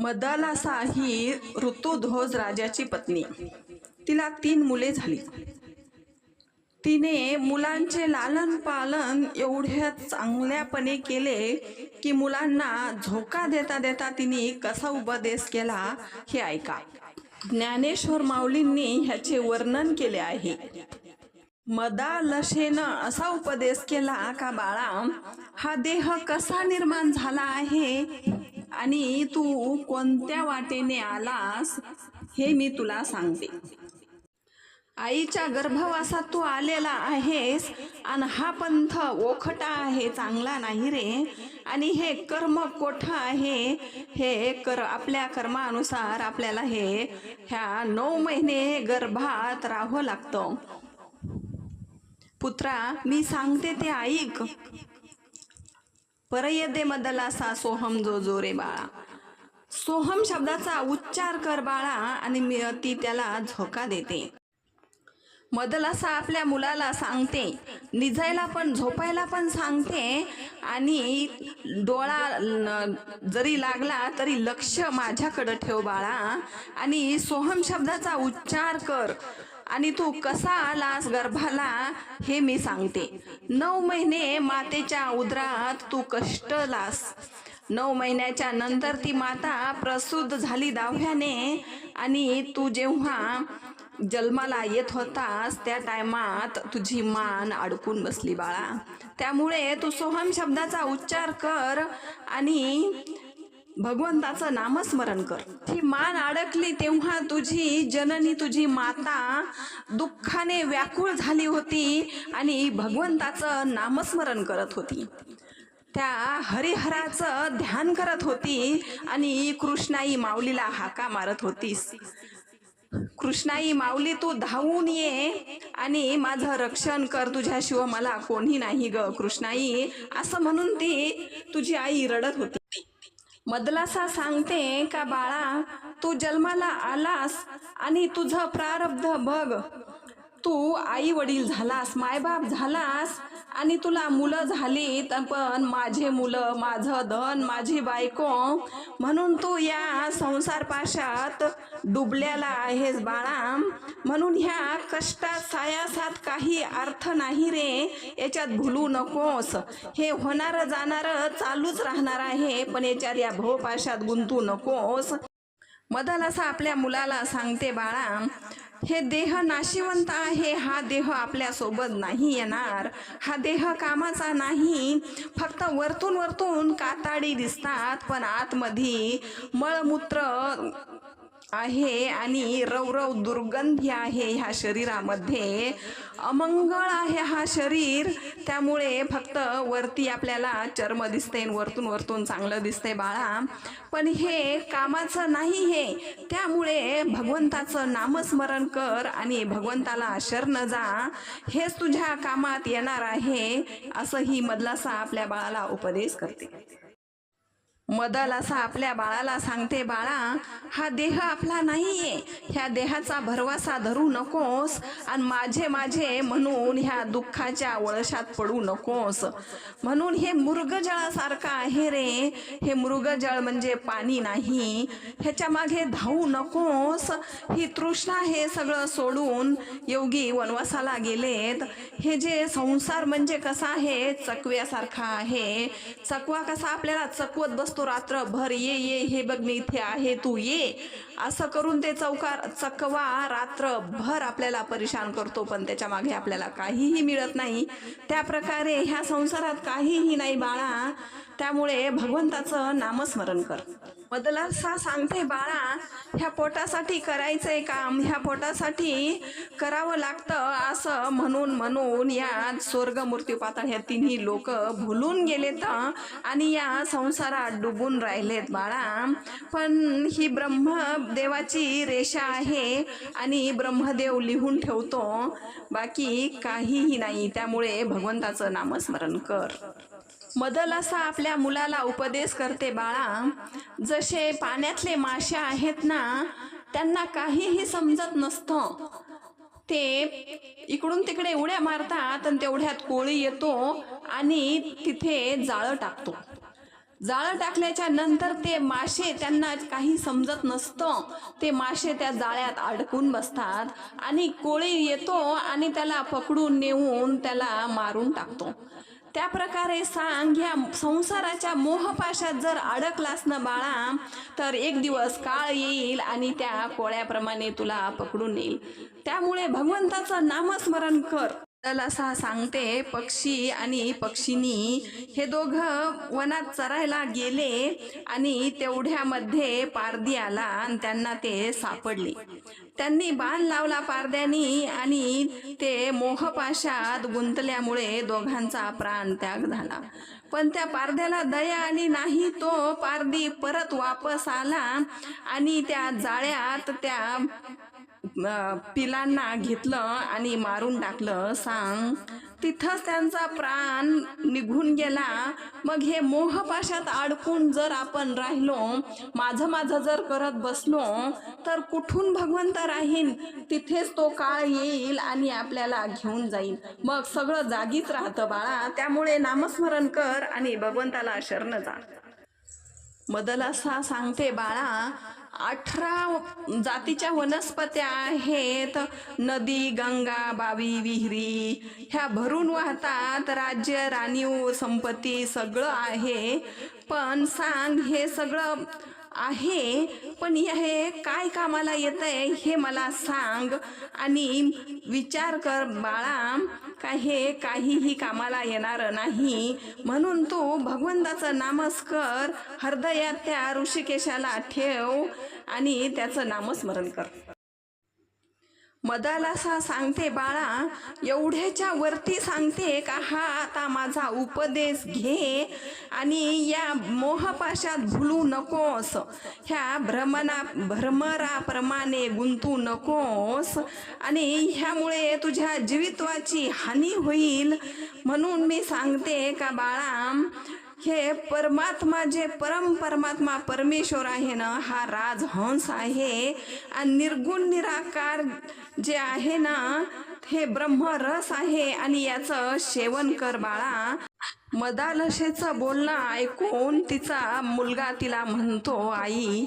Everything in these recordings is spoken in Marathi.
मदालासा ही ऋतुध्वज राजाची पत्नी. तिला तीन मुले झाली. तिने मुलांचे लालन पालन एवढ्या चांगल्यापणे केले की मुलांना झोका देता देता तिने कसा उपदेश केला हे ऐका. ज्ञानेश्वर माऊलींनी ह्याचे वर्णन केले आहे. मदालशेनं असा उपदेश केला का बाळा हा देह कसा निर्माण झाला आहे? आणि तू कोणत्या वाटेने आलास हे मी तुला सांगते. आईच्या गर्भवासात तू आलेला आहेस आणि हा पंथ ओखटा आहे चांगला नाही रे. आणि हे कर्म कोठ आहे? हे कर आपल्या कर्मानुसार आपल्याला हे ह्या नऊ महिने गर्भात राहावं लागतं. पुत्रा मी सांगते ते ऐक. परयदे मदलासा सोहम जो जो रे बाळा. सोहम शब्दाचा उच्चार कर बाळा आणि मी ती त्याला झोका देते. मदलासा आपल्या मुलाला सांगते निजायला पण झोपायला पण सांगते आणि डोळा जरी लागला तरी लक्ष माझ्याकडं ठेव बाळा. आणि सोहम शब्दाचा उच्चार कर. आणि तू कसा आलास गर्भाला हे मी सांगते. नऊ महिने मातेच्या उदरात तू कष्टलास नऊ महिन्याच्या नंतर ती माता प्रसूत झाली दाव्याने आणि तू जेव्हा जन्माला येत होतास त्या टायमात तुझी मान अडकून बसली बाळा. त्यामुळे तू सोहम शब्दाचा उच्चार कर आणि भगवंताचं नामस्मरण कर. ती मान अडकली तेव्हा तुझी जननी तुझी माता दुःखाने व्याकुळ झाली होती आणि भगवंताचं नामस्मरण करत होती. त्या हरिहराचं ध्यान करत होती आणि कृष्णाई माऊलीला हाका मारत होतीस. कृष्णाई माऊली तू धावून ये आणि माझं रक्षण कर. तुझ्याशिवाय मला कोणी नाही ग. कृष्णाई असं म्हणून ती तुझी आई रडत होती. मदलासा सांगते का बाळा तू जन्माला आलास आणि तुझं प्रारब्ध बघ. तू आई वडील झालास मायबाप झालास आणि तुला मुलं झाली तर पण माझे मुलं माझं धन माझी बायको म्हणून तू या संसार पाशात डुबल्याला आहेस बाळा. म्हणून ह्या कष्टात सायासात काही अर्थ नाही रे. याच्यात भुलू नकोस. हे होणारं जाणारं चालूच राहणार आहे पण याच्यात या भवपाशात गुंतू नकोस. मदल असा आपल्या मुलाला सांगते बाळा हे देह नाशिवंत आहे. हा देह आपल्यासोबत नाही येणार. हा देह कामाचा नाही. फक्त वरतून वरतून काताडी दिसतात पण आतमध्ये मळमूत्र आहे आणि रवरव दुर्गंधी आहे ह्या शरीरामध्ये. अमंगळ आहे हा शरीर. त्यामुळे फक्त वरती आपल्याला चर्म दिसते वरतून वरतून चांगलं दिसते बाळा. पण हे कामाचं नाही हे. त्यामुळे भगवंताचं नामस्मरण कर आणि भगवंताला शरण जा. हेच तुझ्या कामात येणार आहे असं ही मदलासा आपल्या बाळाला उपदेश करते. मदल असा आपल्या बाळाला सांगते बाळा हा देह आपला नाहीये. ह्या देहाचा भरवासा धरू नकोस आणि माझे माझे म्हणून ह्या दुःखाच्या वळशात पडू नकोस. म्हणून हे मृगजळासारखं आहे रे. हे मृगजळ म्हणजे पाणी नाही. ह्याच्या मागे धावू नकोस. ही तृष्णा हे सगळं सोडून योगी वनवासाला गेलेत. हे जे संसार म्हणजे कसा आहे? चकव्यासारखा आहे. चकवा कसा आपल्याला चकवत बसतो रात्रभर ये ये हे बघ मी इथे आहे तू ये. असं करून ते चौकार चकवा रात्रभर आपल्याला परेशान करतो पण त्याच्यामागे आपल्याला काहीही मिळत नाही. त्या प्रकारे ह्या संसारात काहीही नाही बाळा. त्यामुळे भगवंताचं नामस्मरण कर. मदलासा सांगते बाळा ह्या पोटासाठी करायचंय काम ह्या पोटासाठी करावं लागतं असं म्हणून म्हणून या स्वर्ग मृत्यू पातळ ह्या तिन्ही लोक भुलून गेलेत आणि या संसारात डुबून राहिलेत बाळा. पण ही ब्रह्मदेवाची रेषा आहे आणि ब्रह्मदेव लिहून ठेवतो. बाकी काहीही नाही. त्यामुळे भगवंताचं नामस्मरण कर. मदल असा आपल्या मुलाला उपदेश करते बाळा. जसे पाण्यातले मासे आहेत ना त्यांना काहीही समजत नसतं. ते इकडून तिकडे उड्या मारतात आणि तेवढ्यात कोळी येतो आणि तिथे जाळं टाकतो. जाळं टाकल्याच्या नंतर ते मासे त्यांना काही समजत नसतं. ते मासे त्या जाळ्यात अडकून बसतात आणि कोळी येतो आणि त्याला पकडून नेऊन त्याला मारून टाकतो. त्या प्रकारे सांग ह्या संसाराच्या मोहपाशात जर अडकलास ना बाळा तर एक दिवस काळ येईल आणि त्या कोळ्याप्रमाणे तुला पकडून येईल त्यामुळे भगवंताचं नामस्मरण कर. त्याला असा सांगते पक्षी आणि पक्षिनी. हे दोघं वनात चरायला गेले आणि तेवढ्यामध्ये पारदी आला आणि त्यांना ते सापडले. त्यांनी बाण लावला पारद्यानी आणि ते मोहपाशात गुंतल्यामुळे दोघांचा प्राण त्याग झाला. पण त्या पारद्याला दया आली नाही तो पारदी परत वापस आला आणि त्या जाळ्यात त्या पिलांना घेतलं आणि मारून टाकलं सांग. तिथंच त्यांचा प्राण निघून गेला. मग हे मोहपाशात अडकून जर आपण राहिलो माझं माझं जर करत बसलो तर कुठून भगवंत राहीन? तिथेच तो काळ येईल आणि आपल्याला घेऊन जाईल मग सगळं जागीच राहतं बाळा. त्यामुळे नामस्मरण कर आणि भगवंताला शरण जा. मदलासा सांगते बाळा अठरा जातीच्या वनस्पत्या आहेत. नदी गंगा बावी विहिरी ह्या भरून वाहतात. राज्य राणीव संपत्ती सगळं आहे. पण सांग हे सगळं आहे पण हे काय कामाला येत आहे हे मला सांग आणि विचार कर बाळा. का हे काहीही कामाला येणार नाही. म्हणून तू भगवंताचं नामस्कर हृदयात त्या ऋषिकेशाला ठेव आणि त्याचं नामस्मरण कर. मदालासा सांगते बाळा एवढ्याच्या वरती सांगते का? हा आता माझा उपदेश घे आणि या मोहपाशात भुलू नकोस. ह्या भ्रमणा भ्रमराप्रमाणे गुंतू नकोस आणि ह्यामुळे तुझ्या जीवित्वाची हानी होईल. म्हणून मी सांगते का बाळा हे परमात्मा जे परम परमात्मा परमेश्वर आहे ना हा राजहंस आहे. आणि निर्गुण निराकार जे आहे ना हे ब्रह्मरस आहे. आणि याचं सेवन कर बाळा. मदालशेचं बोलणं ऐकून तिचा मुलगा तिला म्हणतो आई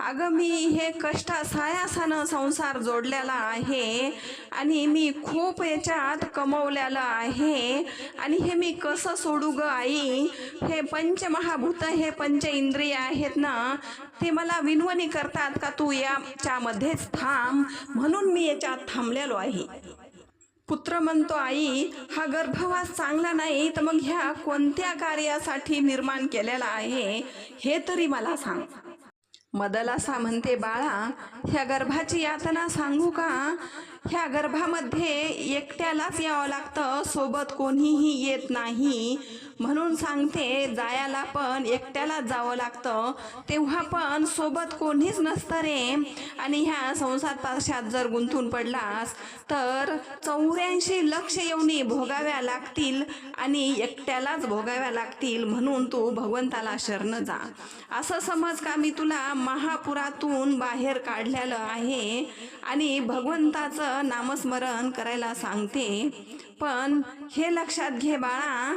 अगं मी हे कष्टा सायासानं संसार जोडलेला आहे आणि मी खूप याच्यात कमवलेलं आहे आणि हे मी कसं सोडू ग आई? हे पंचमहाभूत हे पंच इंद्रिय आहेत ना ते मला विनवणी करतात का तू याच्यामध्येच थांब म्हणून मी याच्यात थांबलेलो आहे. पुत्र म्हणतो आई हा गर्भवास चांगला नाही तर मग ह्या कोणत्या कार्यासाठी निर्माण केलेला आहे हे तरी मला सांग. मदलासा म्हणते बाळा ह्या गर्भाची यातना सांगू का? ह्या गर्भामध्ये एकट्यालाच यावं लागतं सोबत कोणीही येत नाही. म्हणून सांगते जायला पण एकट्यालाच जावं लागतं. तेव्हा पण सोबत कोणीच नसतं रे. आणि ह्या संसार पाशात जर गुंतून पडलास तर चौऱ्याऐंशी लक्ष येऊनी भोगाव्या लागतील आणि एकट्यालाच भोगाव्या लागतील म्हणून तू भगवंताला शरण जा. असं समज का मी तुला महापुरातून बाहेर काढलेलं आहे आणि भगवंताचं नामस्मरण करायला सांगते. पण हे लक्षात घे बाळा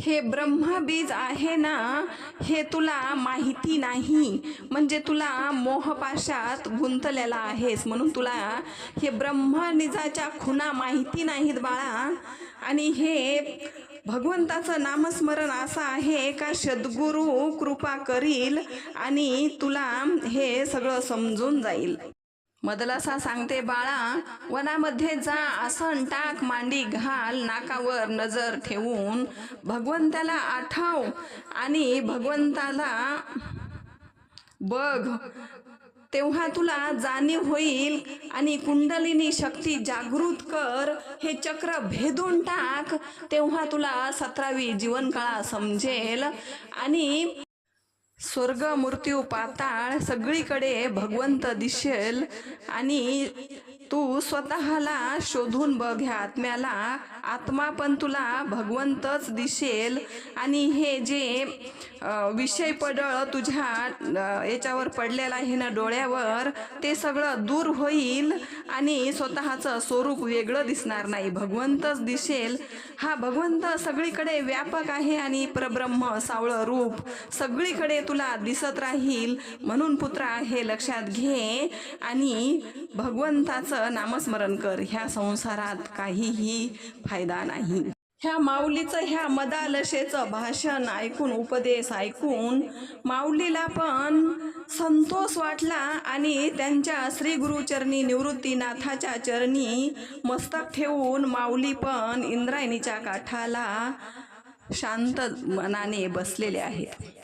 हे ब्रह्मबीज आहे ना हे तुला माहिती नाही. म्हणजे तुला मोहपाशात गुंतलेला आहेस. म्हणून तुला हे ब्रह्मनिजाच्या खुणा माहिती नाहीत बाळा. आणि हे भगवंताचं नामस्मरण असं आहे का सद्गुरू कृपा करील आणि तुला हे सगळं समजून जाईल. मदलासा सांगते बाळा वनामध्ये जा आसन टाक मांडी घाल नाकावर नजर ठेवून भगवंताला आठव आणि भगवंताला बघ. तेव्हा तुला जाणीव होईल आणि कुंडलिनी शक्ती जागृत कर. हे चक्र भेदून टाक. तेव्हा तुला सतरावी जीवनकाळा समजेल आणि स्वर्ग मृत्यू पाताळ सगळीकडे भगवंत दिसेल आणि तू स्वतःला शोधून बघ ह्या आत्म्याला आत्मा पण तुला भगवंतच दिसेल. आणि हे जे विषय पडळ तुझ्या याच्यावर पडलेला आहे ना डोळ्यावर ते सगळं दूर होईल आणि स्वतःचं स्वरूप वेगळं दिसणार नाही. भगवंतच दिसेल. हा भगवंत सगळीकडे व्यापक आहे आणि परब्रह्म सावळं रूप सगळीकडे तुला दिसत राहील. म्हणून पुत्रा हे लक्षात घे आणि भगवंताचं नामस्मरण कर. ह्या संसारात काहीही फायदा नाही. ह्या माऊलीचं ह्या मदालशेचं भाषण ऐकून उपदेश ऐकून माऊलीला पण संतोष वाटला आणि त्यांच्या श्री गुरुचरणी निवृत्तीनाथाच्या चरणी मस्तक ठेवून माऊली पण इंद्रायणीच्या काठाला शांत मनाने बसलेले आहेत.